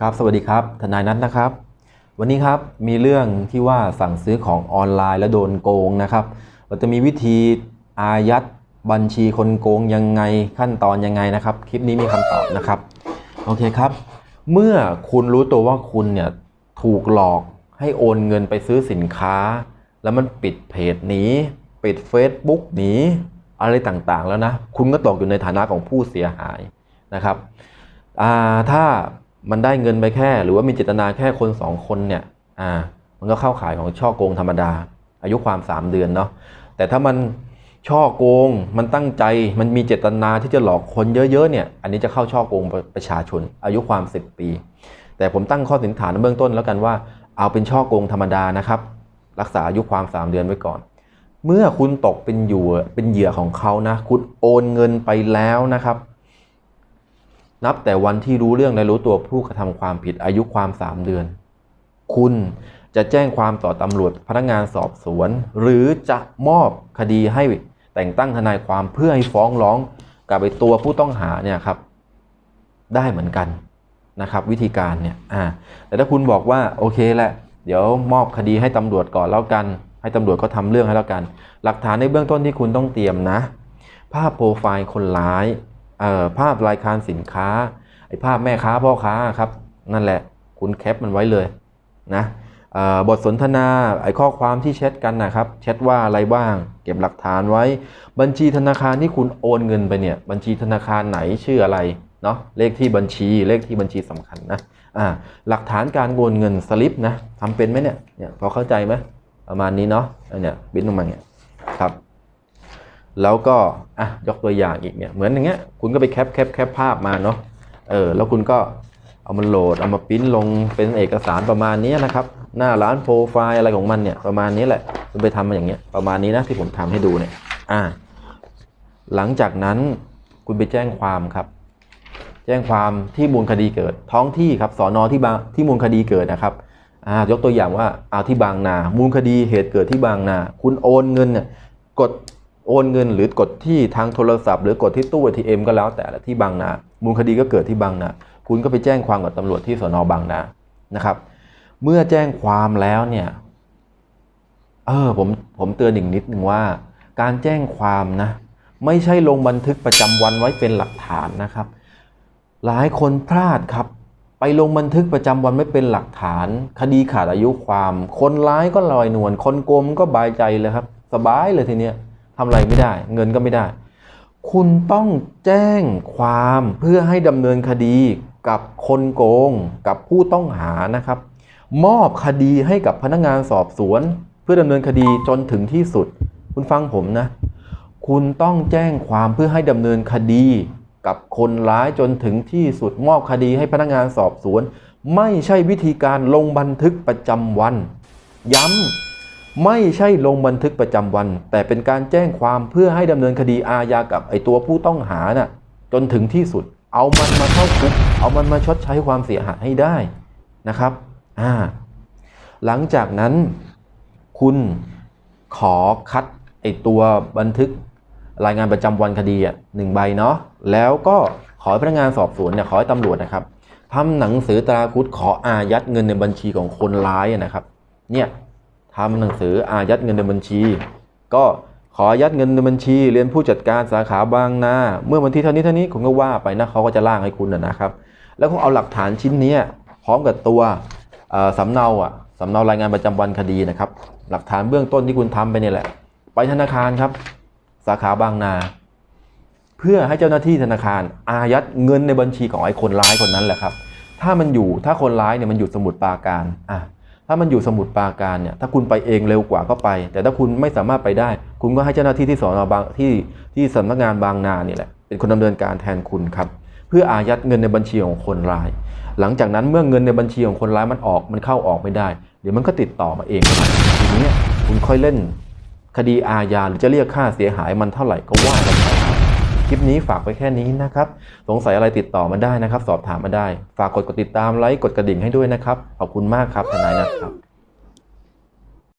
ครับสวัสดีครับ ทนายนัทนะครับ วันนี้ครับมีเรื่องที่ว่าสั่งซื้อของออนไลน์แล้วโดนโกงนะครับ เราจะมีวิธีอายัดบัญชีคนโกงยังไงขั้นตอนยังไงนะครับ คลิปนี้มีคำตอบนะครับ โอเคครับ เมื่อคุณรู้ตัวว่าคุณเนี่ยถูกหลอกให้โอนเงินไปซื้อสินค้า แล้วมันปิดเพจหนีปิด Facebook หนีอะไรต่างๆแล้วนะ คุณก็ตกอยู่ในฐานะของผู้เสียหายนะครับถ้า มันได้เงินไปแค่ หรือว่ามีเจตนาแค่คนสองคนเนี่ยอ่ามันก็เข้าขายของช่อโกงธรรมดา อายุความ3เดือนเนาะแต่ถ้ามันช่อโกงมันตั้งใจมันมีเจตนาที่จะหลอกคนเยอะๆเนี่ย อันนี้จะเข้าช่อโกงประชาชน อายุความ 10 ปี แต่ผมตั้งข้อสันนิษฐานเบื้องต้นแล้วกันว่า เอาเป็นช่อโกงธรรมดานะครับ รักษาอายุความ 3 เดือนไว้ก่อน เมื่อคุณตกเป็นเหยื่เป็นเหยื่อของเขานะ คุณโอนเงินไปแล้วนะครับ นับแต่วันที่รู้เรื่องและรู้ตัวผู้กระทำความผิดอายุความ3เดือน คุณจะแจ้งความต่อตำรวจพนักงานสอบสวน หรือจะมอบคดีให้แต่งตั้งทนายความเพื่อให้ฟ้องร้องกับไอ้ตัวผู้ต้องหาเนี่ยครับ ได้เหมือนกันนะครับ วิธีการเนี่ยอ่าแต่ถ้าคุณบอกว่าโอเคแหละ เดี๋ยวมอบคดีให้ตำรวจก่อนแล้วกัน ให้ตำรวจเขาทำเรื่องให้แล้วกัน หลักฐานในเบื้องต้นที่คุณต้องเตรียมนะ ภาพโปรไฟล์คนร้าย ภาพรายการสินค้าไอ้ภาพแม่ค้าพ่อค้าครับนั่นแหละคุณแคปมันไว้เลยนะบทสนทนาไอ้ข้อความที่แชทกันนะครับแชทว่าอะไรบ้าง เก็บหลักฐานไว้ บัญชีธนาคารที่คุณโอนเงินไปเนี่ยบัญชีธนาคารไหนชื่ออะไรเนาะเลขที่บัญชีเลขที่บัญชีสำคัญนะอ่าหลักฐานการโอนเงินสลิปนะทำเป็นไหมเนี่ยเนี่ยพอเข้าใจไหมประมาณนี้เนาะเนี่ยบินลงมาเนี่ย แล้วก็อะยกตัวอย่างอีกเนี่ยเหมือนอย่างเงี้ยคุณก็ไปแคปแคปแคปภาพมาเนาะเออแล้วคุณก็เอามาโหลดเอามาปิ้นลงเป็นเอกสารประมาณนี้นะครับ หน้าร้านโปรไฟล์อะไรของมันเนี่ยประมาณนี้แหละคุณไปทำมาอย่างเงี้ยประมาณนี้นะที่ผมทำให้ดูเนี่ยอ่าหลังจากนั้นคุณไปแจ้งความครับ แจ้งความที่มูลคดีเกิด ท้องที่ครับสอนอที่บางที่มูลคดีเกิดนะครับอ่ายกตัวอย่างว่าเอาที่บางนา มูลคดีเหตุเกิดที่บางนา คุณโอนเงินเนี่ยกด โอนเงินหรือกดที่ทางโทรศัพท์ หรือกดที่ตู้ ATM ก็แล้วแต่ละที่บางนา มูลคดีก็เกิดที่บางนา คุณก็ไปแจ้งความกับตำรวจที่สนบางนานะครับ เมื่อแจ้งความแล้วเนี่ยเออผมผมเตือนอีกนิดหนึ่งว่า การแจ้งความนะ ไม่ใช่ลงบันทึกประจำวันไว้เป็นหลักฐานนะครับ หลายคนพลาดครับ ไปลงบันทึกประจำวันไม่เป็นหลักฐาน คดีขาดอายุความ คนร้ายก็ลอยนวลคนโกงก็บายใจเลยครับ สบายเลยทีเนี้ย ทำอะไรไม่ได้ เงินก็ไม่ได้ คุณต้องแจ้งความเพื่อให้ดำเนินคดีกับคนโกงกับผู้ต้องหานะครับ มอบคดีให้กับพนักงานสอบสวน เพื่อดำเนินคดีจนถึงที่สุด คุณฟังผมนะ คุณต้องแจ้งความเพื่อให้ดำเนินคดีกับคนร้ายจนถึงที่สุด มอบคดีให้พนักงานสอบสวน ไม่ใช่วิธีการลงบันทึกประจำวัน ย้ำ ไม่ใช่ลงบันทึกประจำวัน แต่เป็นการแจ้งความเพื่อให้ดำเนินคดีอาญากับไอตัวผู้ต้องหาน่ะจนถึงที่สุด เอามันมาเข้าคุกเอามันมาชดใช้ความเสียหายให้ได้นะครับอ่าหลังจากนั้นคุณขอคัดไอตัวบันทึกรายงานประจำวันคดีอะหนึ่งใบเนาะแล้วก็ขอพนักงานสอบสวนเนี่ยขอให้ตำรวจนะครับทำหนังสือตราคุดขออายัดเงินในบัญชีของคนร้ายนะครับ เนี่ย ทำหนังสืออายัดเงินในบัญชี ก็ขออายัดเงินในบัญชี เรียนผู้จัดการสาขาบางนาเมื่อวันที่เท่านี้เท่านี้คุณก็ว่าไปนะเขาก็จะล่างให้คุณนะครับ แล้วก็เอาหลักฐานชิ้นนี้พร้อมกับตัวสำเนาอะสำเนารายงานประจำวันคดีนะครับ หลักฐานเบื้องต้นที่คุณทำไปนี่แหละ ไปธนาคารครับ สาขาบางนา เพื่อให้เจ้าหน้าที่ธนาคาร อายัดเงินในบัญชีของไอ้คนร้ายคนนั้นแหละครับ ถ้ามันอยู่ถ้าคนร้ายเนี่ยมันอยู่สมุดปราการอะ ถ้ามันอยู่สมุดปราการเนี่ยถ้าคุณไปเองเร็วกว่าก็ไป แต่ถ้าคุณไม่สามารถไปได้ คุณก็ให้เจ้าหน้าที่ที่สอนอบางที่ที่สำนักงานบางนาเนี่ยแหละเป็นคนดำเนินการแทนคุณครับเพื่ออายัดเงินในบัญชีของคนร้าย หลังจากนั้นเมื่อเงินในบัญชีของคนร้ายมันออกมันเข้าออกไม่ได้ เดี๋ยวมันก็ติดต่อมาเองทีนี้คุณค่อยเล่นคดีอาญาหรือจะเรียกค่าเสียหายมันเท่าไหร่ก็ว่ากันไป คลิปนี้ฝากไว้แค่นี้นะครับ สงสัยอะไรติดต่อมาได้นะครับ สอบถามมาได้ ฝากกดกดติดตามไลค์กดกระดิ่งให้ด้วยนะครับ ขอบคุณมากครับทนายนะครับ